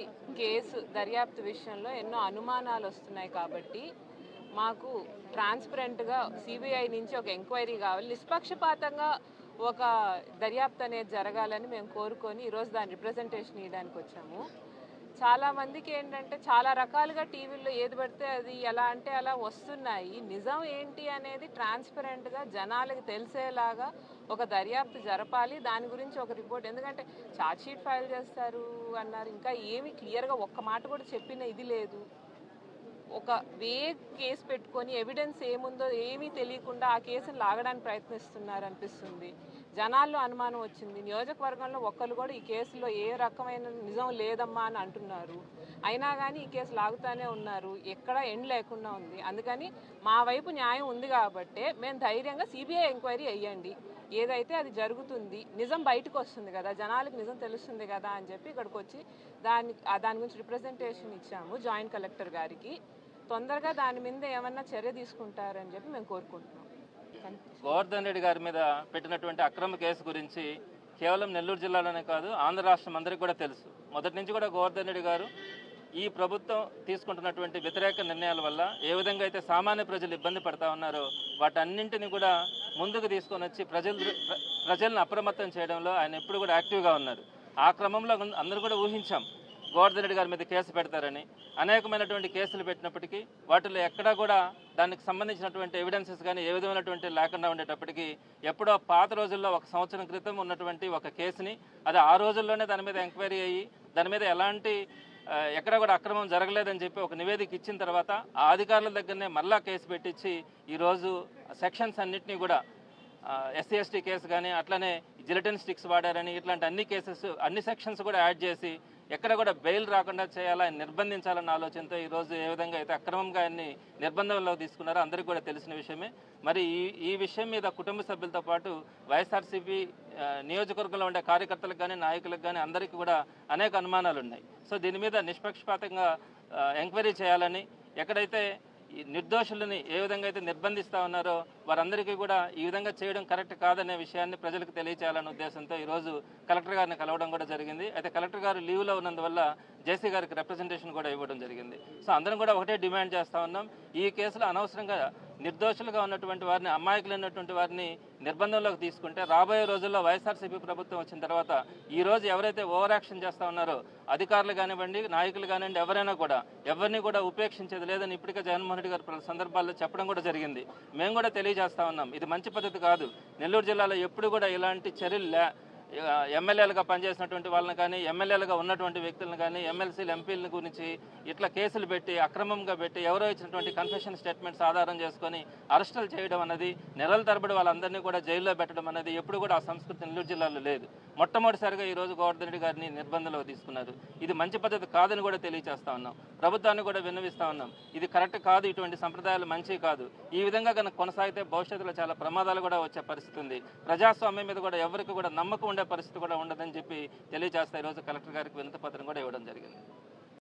నాన్నగారి కేసు దర్యాప్తు విషయంలో ఎన్నో అనుమానాలు వస్తున్నాయి కాబట్టి మాకు ట్రాన్స్పరెంట్గా సిబిఐ నుంచి ఒక ఎంక్వైరీ కావాలి. నిష్పక్షపాతంగా ఒక దర్యాప్తు అనేది జరగాలని మేము కోరుకొని ఈరోజు దాని రిప్రజెంటేషన్ ఇవ్వడానికి వచ్చాము. చాలా మందికి ఏంటంటే చాలా రకాలుగా టీవీల్లో ఏది పడితే అది ఎలా అంటే అలా వస్తున్నాయి. నిజం ఏంటి అనేది ట్రాన్స్పరెంట్గా జనాలకు తెలిసేలాగా ఒక దర్యాప్తు జరపాలి దాని గురించి ఒక రిపోర్ట్. ఎందుకంటే ఛార్జ్షీట్ ఫైల్ చేస్తారు అన్నారు. ఇంకా ఏమి క్లియర్గా ఒక్క మాట కూడా చెప్పిన ఇది లేదు. ఒక వే కేసు పెట్టుకొని ఎవిడెన్స్ ఏముందో ఏమీ తెలియకుండా ఆ కేసును లాగడానికి ప్రయత్నిస్తున్నారు అనిపిస్తుంది. జనాల్లో అనుమానం వచ్చింది. నియోజకవర్గంలో ఒక్కరు కూడా ఈ కేసులో ఏ రకమైన నిజం లేదమ్మా అని అంటున్నారు. అయినా కానీ ఈ కేసు లాగుతానే ఉన్నారు. ఎక్కడ ఎండ్ లేకుండా ఉంది. అందుకని మా వైపు న్యాయం ఉంది కాబట్టే మేము ధైర్యంగా సిబిఐ ఎంక్వైరీ వేయండి ఏదైతే అది జరుగుతుంది నిజం బయటకు వస్తుంది కదా జనాలకు నిజం తెలుస్తుంది కదా అని చెప్పి ఇక్కడికి వచ్చి దాని దాని గురించి రిప్రజెంటేషన్ ఇచ్చాము జాయింట్ కలెక్టర్ గారికి. తొందరగా దాని మీద ఏమన్నా చర్య తీసుకుంటారని చెప్పి మేము కోరుకుంటున్నాం. గోవర్ధన్ రెడ్డి గారి మీద పెట్టినటువంటి అక్రమ కేసు గురించి కేవలం నెల్లూరు జిల్లాలోనే కాదు ఆంధ్ర రాష్ట్రం అందరికీ కూడా తెలుసు. మొదటి నుంచి కూడా గోవర్ధన్ రెడ్డి గారు ఈ ప్రభుత్వం తీసుకుంటున్నటువంటి వ్యతిరేక నిర్ణయాల వల్ల ఏ విధంగా అయితే సామాన్య ప్రజలు ఇబ్బంది పడతా ఉన్నారో వాటన్నింటిని కూడా ముందుకు తీసుకొని వచ్చి ప్రజలు ప్ర- ప్రజలను అప్రమత్తం చేయడంలో ఆయన ఎప్పుడు కూడా యాక్టివ్గా ఉన్నారు. ఆ క్రమంలో అందరూ కూడా ఊహించాం. గోవర్ధన్ రెడ్డి గారి మీద కేసు పెడతారని అనేకమైనటువంటి కేసులు పెట్టినప్పటికీ వాటిలో ఎక్కడా కూడా దానికి సంబంధించినటువంటి ఎవిడెన్సెస్ కానీ ఏ విధమైనటువంటి లేకుండా ఉండేటప్పటికీ ఎప్పుడో పాత రోజుల్లో ఒక సంవత్సరం క్రితం ఉన్నటువంటి ఒక కేసుని అది ఆ రోజుల్లోనే దాని మీద ఎంక్వైరీ అయ్యి దాని మీద ఎలాంటి ఎక్కడ కూడా అక్రమం జరగలేదని చెప్పి ఒక నివేదిక ఇచ్చిన తర్వాత ఆ అధికారుల దగ్గరనే మళ్ళా కేసు పెట్టించి ఈరోజు సెక్షన్స్ అన్నింటినీ కూడా ఎస్సీ ఎస్టీ కేసు కానీ అట్లనే జిలటిన్ స్టిక్స్ వాడారని ఇట్లాంటి అన్ని కేసెస్ అన్ని సెక్షన్స్ కూడా యాడ్ చేసి ఎక్కడ కూడా బెయిల్ రాకుండా చేయాలా నిర్బంధించాలన్న ఆలోచనతో ఈరోజు ఏ విధంగా అయితే అక్రమంగా అన్ని నిర్బంధంలో తీసుకున్నారో అందరికీ కూడా తెలిసిన విషయమే. మరి ఈ ఈ విషయం మీద కుటుంబ సభ్యులతో పాటు వైఎస్ఆర్సీపీ నియోజకవర్గంలో ఉండే కార్యకర్తలకు కానీ నాయకులకు కానీ అందరికీ కూడా అనేక అనుమానాలు ఉన్నాయి సో దీని మీద నిష్పక్షపాతంగా ఎంక్వైరీ చేయాలని ఎక్కడైతే నిర్దోషులని ఏ విధంగా అయితే నిర్బంధిస్తా ఉన్నారో వారందరికీ కూడా ఈ విధంగా చేయడం కరెక్ట్ కాదనే విషయాన్ని ప్రజలకు తెలియచేయాలనే ఉద్దేశంతో ఈరోజు కలెక్టర్ గారిని కలవడం కూడా జరిగింది. అయితే కలెక్టర్ గారు లీవ్లో ఉన్నందువల్ల జేసీ గారికి రిప్రజెంటేషన్ కూడా ఇవ్వడం జరిగింది. సో అందరం కూడా ఒకటే డిమాండ్ చేస్తూ ఉన్నాం. ఈ కేసులో అనవసరంగా నిర్దోషులుగా ఉన్నటువంటి వారిని అమాయకులైనటువంటి వారిని నిర్బంధంలోకి తీసుకుంటే రాబోయే రోజుల్లో వైఎస్ఆర్సీపీ ప్రభుత్వం వచ్చిన తర్వాత ఈ రోజు ఎవరైతే ఓవర్ యాక్షన్ చేస్తూ ఉన్నారో అధికారులు కానివ్వండి నాయకులు కానివ్వండి ఎవరైనా కూడా ఎవరిని కూడా ఉపేక్షించేది లేదని ఇప్పటికే జగన్మోహన్ రెడ్డి గారు పలు సందర్భాల్లో చెప్పడం కూడా జరిగింది. మేము కూడా తెలియజేస్తా ఉన్నాం. ఇది మంచి పద్ధతి కాదు. నెల్లూరు జిల్లాలో ఎప్పుడు కూడా ఇలాంటి చర్యలు ఎమ్మెల్యేలుగా పనిచేసినటువంటి వాళ్ళని కానీ ఎమ్మెల్యేలుగా ఉన్నటువంటి వ్యక్తులను కానీ ఎమ్మెల్సీలు ఎంపీల గురించి ఇట్లా కేసులు పెట్టి అక్రమంగా పెట్టి ఎవరో ఇచ్చినటువంటి కన్ఫెషన్ స్టేట్మెంట్స్ ఆధారం చేసుకొని అరెస్టులు చేయడం అన్నది నెలల తరబడి వాళ్ళందరినీ కూడా జైల్లో పెట్టడం అనేది ఎప్పుడు కూడా ఆ సంస్కృతి నెల్లూరు జిల్లాలో లేదు. మొట్టమొదటిసారిగా ఈ రోజు గోవర్ధన్ రెడ్డి గారిని నిర్బంధంలో తీసుకున్నారు. ఇది మంచి పద్ధతి కాదని కూడా తెలియజేస్తా ఉన్నాం. ప్రభుత్వాన్ని కూడా విన్నవిస్తా ఉన్నాం. ఇది కరెక్ట్ కాదు ఇటువంటి సంప్రదాయాలు మంచి కాదు. ఈ విధంగా కనుక కొనసాగితే భవిష్యత్తులో చాలా ప్రమాదాలు కూడా వచ్చే పరిస్థితి ఉంది. ప్రజాస్వామ్యం మీద కూడా ఎవరికి కూడా నమ్మకం పరిస్థితి కూడా ఉండదని చెప్పి తెలియజేస్తా ఈరోజు కలెక్టర్ గారికి వినతి పత్రం కూడా ఇవ్వడం జరిగింది.